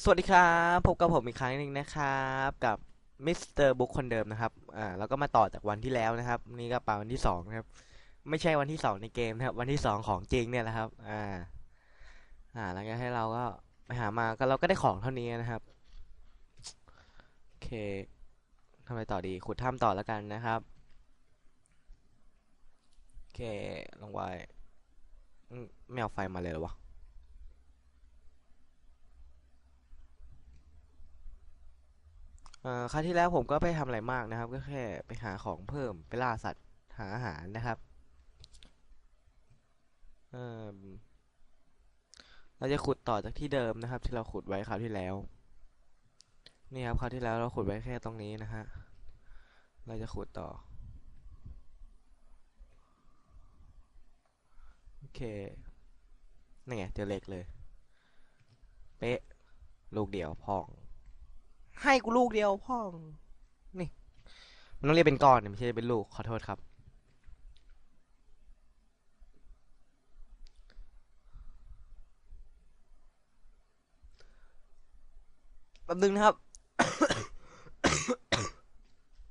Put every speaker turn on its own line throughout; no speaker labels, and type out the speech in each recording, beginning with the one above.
สวัสดีครับพบกับผมอีกครั้งหนึ่งนะครับ กับมิสเตอร์บุ๊กคนเดิมนะครับอ่าแล้วก็มาต่อจากวันที่แล้วนะครับ นี่ก็ปาวันที่สองนะครับ ไม่ใช่วันที่สองในเกมนะครับ วันที่สองของจริงเนี่ยแหละครับอ่าอ่าแล้วก็ให้เราก็ไปหามาก็เราก็ได้ของเท่านี้นะครับโอเคทำไมต่อดีขุดถ้ำต่อแล้วกันนะครับโอเคลงไปอืมไม่เอาไฟมาเลยหรอวะ เอ่อ ครั้งที่แล้วผมก็ไปทำอะไรมากนะครับ ก็แค่ไปหาของเพิ่มไปล่าสัตว์หาอาหารนะครับเอ่มเราจะขุดต่อจากที่เดิมนะครับ ที่เราขุดไว้คราวที่แล้ว นี่ครับคราวที่แล้วเราขุดไว้แค่ตรงนี้นะฮะเราจะขุดต่อโอเคนี่ไงเจอเหล็กเลย เป๊ะ ลูกเดียวพอง ให้กูลูกเดียวพ่องนี่ มันต้องเรียกเป็นก้อนนะไม่ใช่เป็นลูกขอโทษครับ แป๊บนึงนะครับ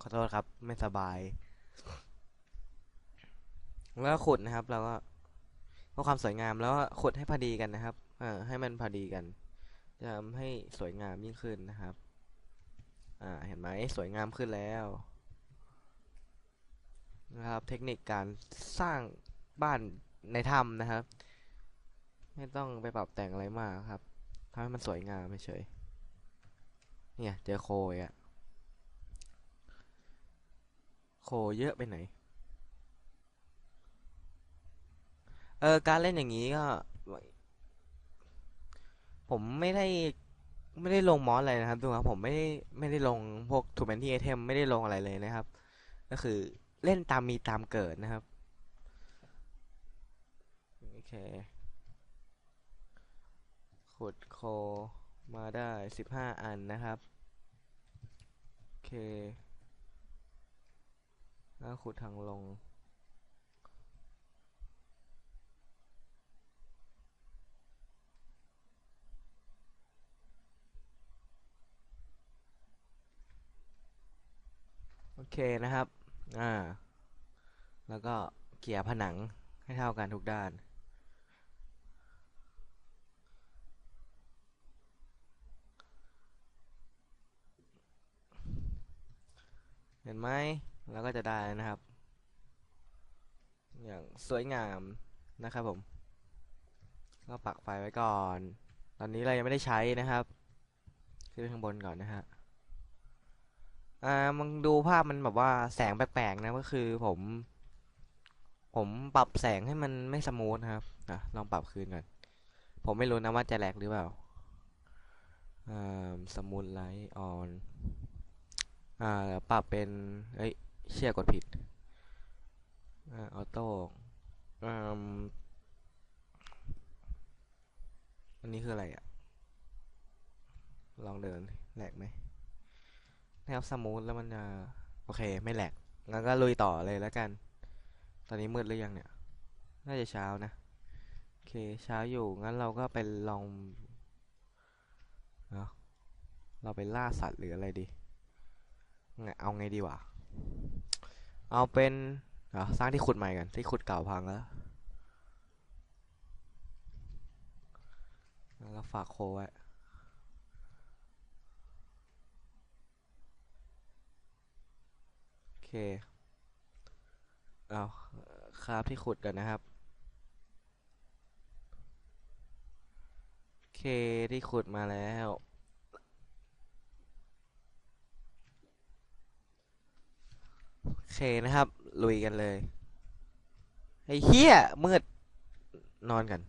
ขอโทษครับ ไม่สบาย แล้วก็ขุดนะครับแล้วก็เพื่อความสวยงามแล้วก็ขุดให้พอดีกันนะครับ เอ่าให้มันพอดีกันจะทำให้สวยงามยิ่งขึ้นนะครับ อ่าเห็นไหมสวยงามขึ้นแล้วนะครับเทคนิคการสร้างบ้านในถ้ำนะครับ ไม่ต้องไปปรับแต่งอะไรมากครับทำให้มันสวยงามเฉยเนี่ยเจอโคยอะโคเยอะไปไหนเออการเล่นอย่างนี้ก็ ผมไม่ได้ ไม่ได้ลงมอสอะไรนะครับดูครับผมไม่ได้ไม่ได้ลงพวกทูแมนที่ไอเทมไม่ได้ลงอะไรเลยนะครับ ก็คือเล่นตามมีตามเกิดนะครับโอเคขุดโคมาได้สิบห้าอันนะครับโอเคแล้วขุดทางลง โอเคนะครับ อ่า แล้วก็เกี่ยผนังให้เท่ากันทุกด้าน เห็นไหมแล้วก็จะได้นะครับ อย่างสวยงามนะครับผม ก็ปักไฟไว้ก่อน ตอนนี้เรายังไม่ได้ใช้นะครับ ขึ้นไปข้างบนก่อนนะฮะ อ่ามันดูภาพมันแบบว่าแสงแปลกๆนะก็คือผม ผมปรับแสงให้มันไม่สมูทครับอะลองปรับคืนก่อนผมไม่รู้นะว่าจะแหลกหรือเปล่าอ่าสมูทไลท์ออนอ่าเดี๋ยวปรับเป็นเอ้ยเชี่ยกดผิดอ่าออโต้อ่าอันนี้คืออะไรอะ ลองเดินแหลกไหม นะครับสมูทแล้วมันจะโอเคไม่แหลกงั้นก็ลุยต่อเลยแล้วกัน ตอนนี้มืดหรือยังเนี่ย น่าจะเช้านะ โอเคเช้าอยู่ งั้นเราก็ไปลองเนาะเราไปล่าสัตว์หรืออะไรดีงเอาไงดีวะ เอาเป็นเดี๋ยวสร้างที่ขุดใหม่กันที่ขุดเก่าพังแล้วแล้วก็ฝากโคไว้ โอ เค เอาคราฟที่ขุดกันนะครับโอเคที่ขุดมาแล้วโอเคนะครับ ลุยกันเลยไอ้เหี้ยมืด นอนกัน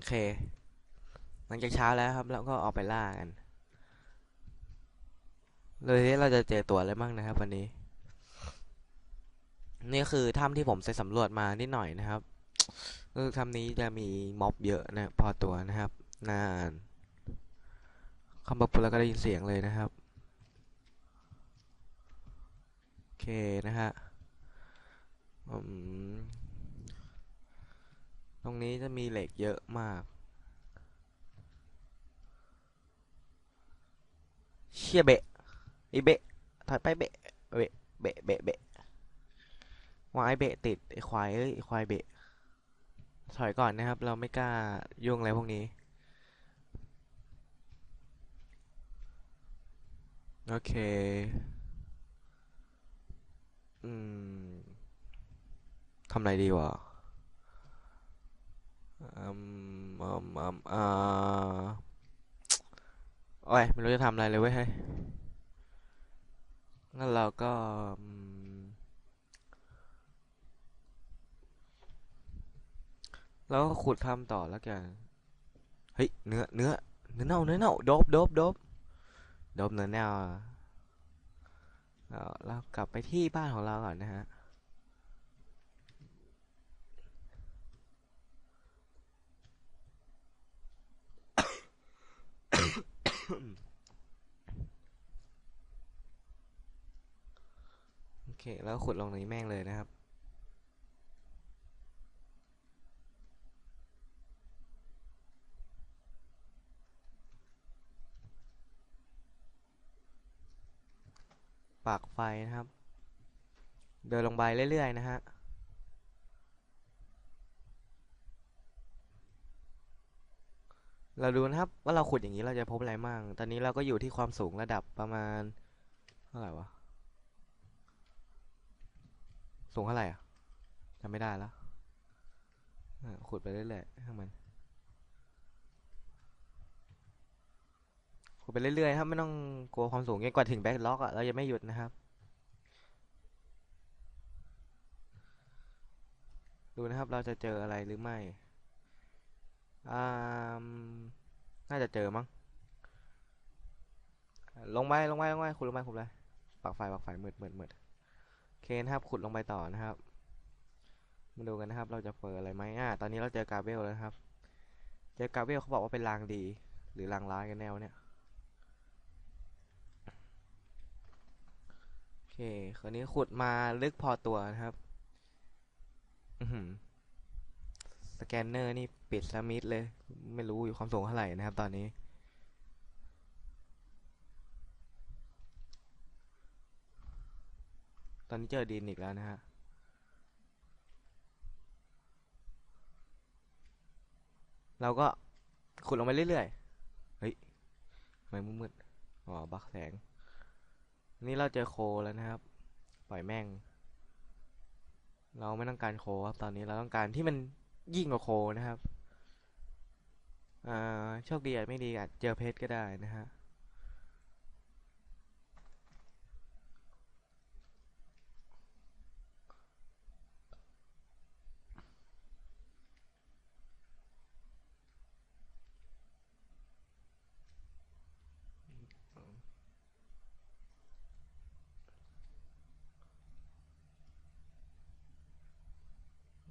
โอเค หลังจากเช้าแล้วครับ แล้วก็ออกไปล่ากัน เลยที่เราจะเจอตัวอะไรบ้างนะครับ วันนี้ นี่คือถ้ำที่ผมไปสำรวจมานิดหน่อยนะครับคือถ้ำนี้จะมีม็อบเยอะนะ พอตัวนะครับนานคำบอกปุ๊บแล้วก็ได้ยินเสียงเลยนะครับ โอเคนะฮะอืม ตรงนี้จะมีเหล็กเยอะมาก เชี่ยเบะไอเบะถอยไปเบะเบะเบะเบะเบะวาไอเบะติดไอควายเอ้ยไอควายเบะถอยก่อนนะครับ เราไม่กล้ายุ่งอะไรพวกนี้ โอเค อืมทำอะไรดีวะ อืมอืมอ่าโอ้ยไม่รู้จะทำอะไรเลยเว้ยเฮ้ยงั้นเราก็อืมเราก็ขุดทำต่อแล้วกัน เฮ้ย เนื้อ เนื้อ เนื้อเน่า เนื้อเน่าโดบโดบโดบโดบเนื้อเน่าเรากลับไปที่บ้านของเราก่อนนะฮะ โอ เค แล้วขุดลงนี้แม่งเลยนะครับ ปากไฟนะครับ เดินลงไปเรื่อย ๆ นะฮะเราดูนะครับว่าเราขุดอย่างนี้เราจะพบอะไรมั่ง ตอนนี้เราก็อยู่ที่ความสูงระดับประมาณเท่าไหร่วะ สูงเท่าไหร่อะจำไม่ได้แล้วขุดไปเรื่อยๆให้างมันขุดไปเรื่อยๆครับไม่ต้องกลัวความสูงจนกว่าถึงแบ็คล็อกอะเราจะไม่หยุดนะครับ ดูนะครับเราจะเจออะไรหรือไม่อ่ามน่าจะเจอมั้งลงไปลงไปลงไปขุดลงไปขุดเลยปักไฟปักไฟมืดมืดมืด เคนะครับขุดลงไปต่อนะครับ มาดูกันนะครับ เราจะเจออะไรไหมอ่าตอนนี้เราเจอกาเบลแล้วครับ เจอกาเบลเขาบอกว่าเป็นรางดี หรือรางร้ายกันแนวเนี่ยโอเคคราวนี้ขุดมาลึกพอตัวนะครับ อือสแกนเนอร์นี่ปิดสมิธเลย ไม่รู้อยู่ความสูงเท่าไหร่นะครับ ตอนนี้ ตอนนี้เจอดินอีกแล้วนะฮะ เราก็ขุดลงไปเรื่อยๆ เฮ้ยทำไมมืดๆ อ๋อ บักแสง นี่เราเจอโคแล้วนะครับ ปล่อยแม่ง เราไม่ต้องการโคครับ ตอนนี้เราต้องการที่มันยิ่งกว่าโคนะครับ อ่า โชคดีอาจไม่ดีอาจเจอเพชรก็ได้นะฮะ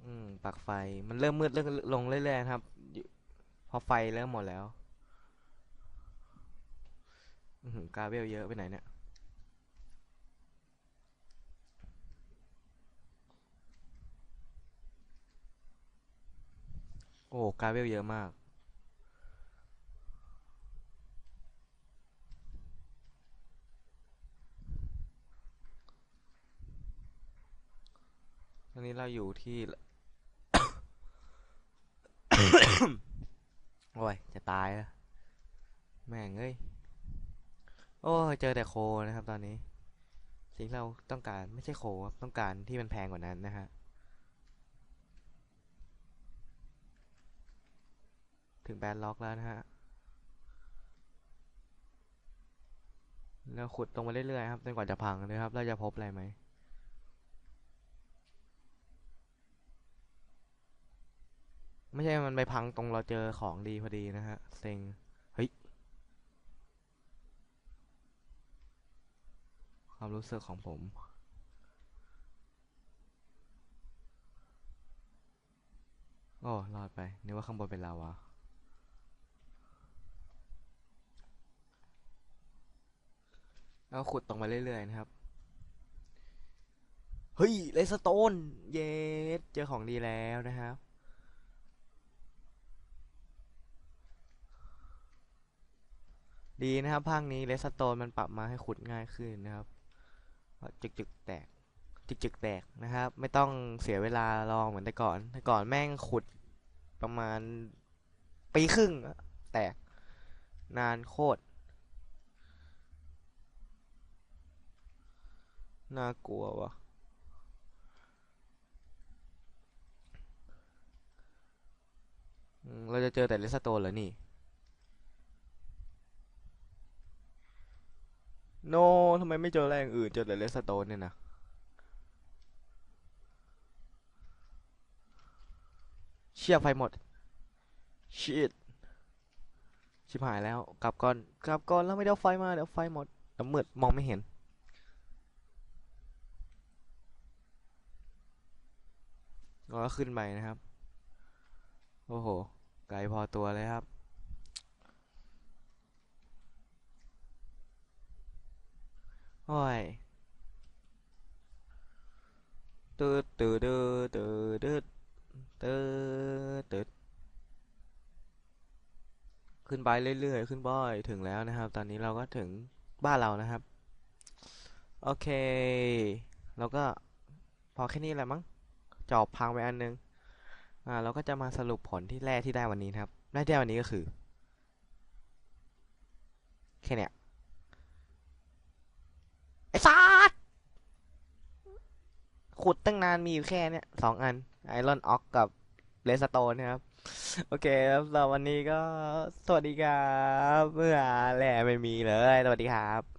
อืม ปลั๊กไฟ มันเริ่มมืดเริ่มลงเรื่อยๆครับพอไฟเริ่มหมดแล้วกาเบลเยอะไปไหนเนี่ยโอ้กาเบลเยอะมาก ตอนนี้เราอยู่ที่ โอ้ย จะตายแล้วแม่งเอ้ย โอ้ยเจอแต่โคนะครับตอนนี้ สิ่งเราต้องการไม่ใช่โคครับ ต้องการที่มันแพงกว่านั้นนะฮะ ถึงแบนล็อกแล้วนะฮะ แล้วขุดตรงไปเรื่อยๆครับจนกว่าจะพังนะครับ เราจะพบอะไรไหม ไม่ใช่มันไปพังตรงเราเจอของดีพอดีนะฮะเซ็งเฮ้ยความรู้สึกของผม โอ้รอดไปนึกว่าข้างบนเป็นลาวาแล้วขุดตรงไปเรื่อยๆนะครับ เฮ้ยเลสโตน เยสเจอของดีแล้วนะครับ ดีนะครับภาคนี้เลสโตนมันปรับมาให้ขุดง่ายขึ้นนะครับจึกจึกแตกจึกจึกแตกนะครับ ไม่ต้องเสียเวลาลองเหมือนแต่ก่อนแต่ก่อนแม่งขุดประมาณปีครึ่งแตกนานโคตรน่ากลัววะเราจะเจอแต่เลสโตนเหรอนี่ โนทำไมไม่เจอแรงอื่น เจอแต่เลสโตนเนี่ยนะเชี่ยไฟหมดชิตชิบหายแล้ว กลับก่อน กลับก่อนแล้วไม่ได้เอาไฟมาเดี๋ยวไฟหมดน้ำมืดมองไม่เห็นเราก็ขึ้นไปนะครับ โอ้โห ไกลพอตัวเลยครับ โอ้ยตืดตืดตืดตืดตืดตืดขึ้นไปเรื่อยๆขึ้นบ่อยถึงแล้วนะครับ ตอนนี้เราก็ถึงบ้านเรานะครับ โอเค เราก็พอแค่นี้แหละมั้งจอบพังไปอันนึงอ่าเราก็จะมาสรุปผลที่แรกที่ได้วันนี้นะครับได้ได้วันนี้ก็คือแค่เนี้ย ไอ้สัดขุดตั้งนานมีอยู่แค่เนี้ยสองอันไอรอนออกกับเลสโตนนะครับ โอเคครับสำหรับวันนี้ก็ สวัสดีครับ เมื่อแหล่ไม่มีเลย สวัสดีครับ